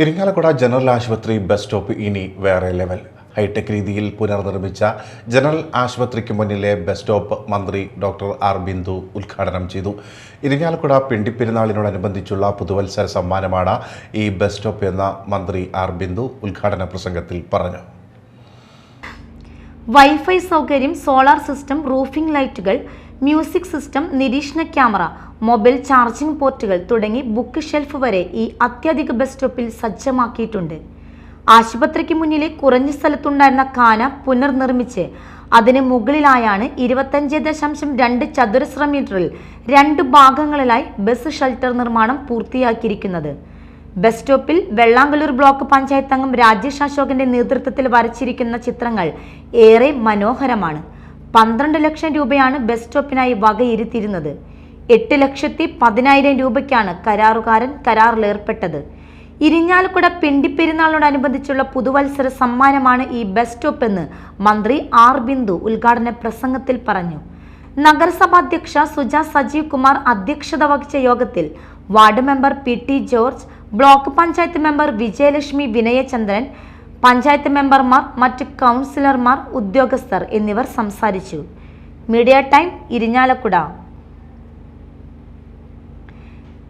Irinjalakuda general ആശുപത്രി bus stop ഇനി വേറെ ലെവൽ. ഹൈടെക് രീതിയിൽ പുനർനിർമ്മിച്ച ജനറൽ ആശുപത്രിക്ക് മുന്നിലെ ബസ് സ്റ്റോപ്പ് മന്ത്രി ഡോക്ടർ ആർ ബിന്ദു ഉദ്ഘാടനം ചെയ്തു. ഇരിങ്ങാലക്കുട പിണ്ടിപ്പെരുന്നാളിനോടനുബന്ധിച്ചുള്ള പുതുവത്സര സമ്മാനമാണ് ഈ ബസ് സ്റ്റോപ്പ് എന്ന മന്ത്രി ആർ ബിന്ദു ഉദ്ഘാടന പ്രസംഗത്തിൽ പറഞ്ഞു. വൈഫൈ സൗകര്യം സോളാർ സിസ്റ്റം റൂഫിംഗ് ലൈറ്റുകൾ മ്യൂസിക് സിസ്റ്റം നിരീക്ഷണ ക്യാമറ മൊബൈൽ ചാർജിംഗ് പോർട്ടുകൾ തുടങ്ങി ബുക്ക് ഷെൽഫ് വരെ ഈ അത്യധിക ബസ് സ്റ്റോപ്പിൽ സജ്ജമാക്കിയിട്ടുണ്ട്. ആശുപത്രിക്ക് മുന്നിലെ കുറഞ്ഞ സ്ഥലത്തുണ്ടായിരുന്ന കാന പുനർനിർമ്മിച്ച് അതിന് മുകളിലായാണ് ഇരുപത്തഞ്ച് ദശാംശം രണ്ട് ചതുരശ്ര മീറ്ററിൽ രണ്ട് ഭാഗങ്ങളിലായി ബസ് ഷെൽട്ടർ നിർമ്മാണം പൂർത്തിയാക്കിയിരിക്കുന്നത്. ബസ് സ്റ്റോപ്പിൽ വെള്ളാങ്കല്ലൂർ ബ്ലോക്ക് പഞ്ചായത്ത് അംഗം രാജേഷ് അശോകന്റെ നേതൃത്വത്തിൽ വരച്ചിരിക്കുന്ന ചിത്രങ്ങൾ ഏറെ മനോഹരമാണ്. പന്ത്രണ്ട് ലക്ഷം രൂപയാണ് ബസ് സ്റ്റോപ്പിനായി വകയിരുത്തിയിരുന്നത്. എട്ട് ലക്ഷത്തി പതിനായിരം രൂപയ്ക്കാണ് കരാറുകാരൻ കരാറിലേർപ്പെട്ടത്. ഇരിഞ്ഞാലക്കുട പിണ്ടിപ്പെരുന്നാളിനോടനുബന്ധിച്ചുള്ള പുതുവത്സര സമ്മാനമാണ് ഈ ബസ് സ്റ്റോപ്പ് എന്ന് മന്ത്രി ആർ ബിന്ദു ഉദ്ഘാടന പ്രസംഗത്തിൽ പറഞ്ഞു. നഗരസഭാധ്യക്ഷ സുജ സജീവ് കുമാർ അധ്യക്ഷത വഹിച്ച യോഗത്തിൽ ward member P T George block panchayat member Vijayalakshmi Vinayachandran panchayat മെമ്പർമാർ മറ്റ് കൗൺസിലർമാർ ഉദ്യോഗസ്ഥർ എന്നിവർ സംസാരിച്ചു. Media time Irinjalakuda.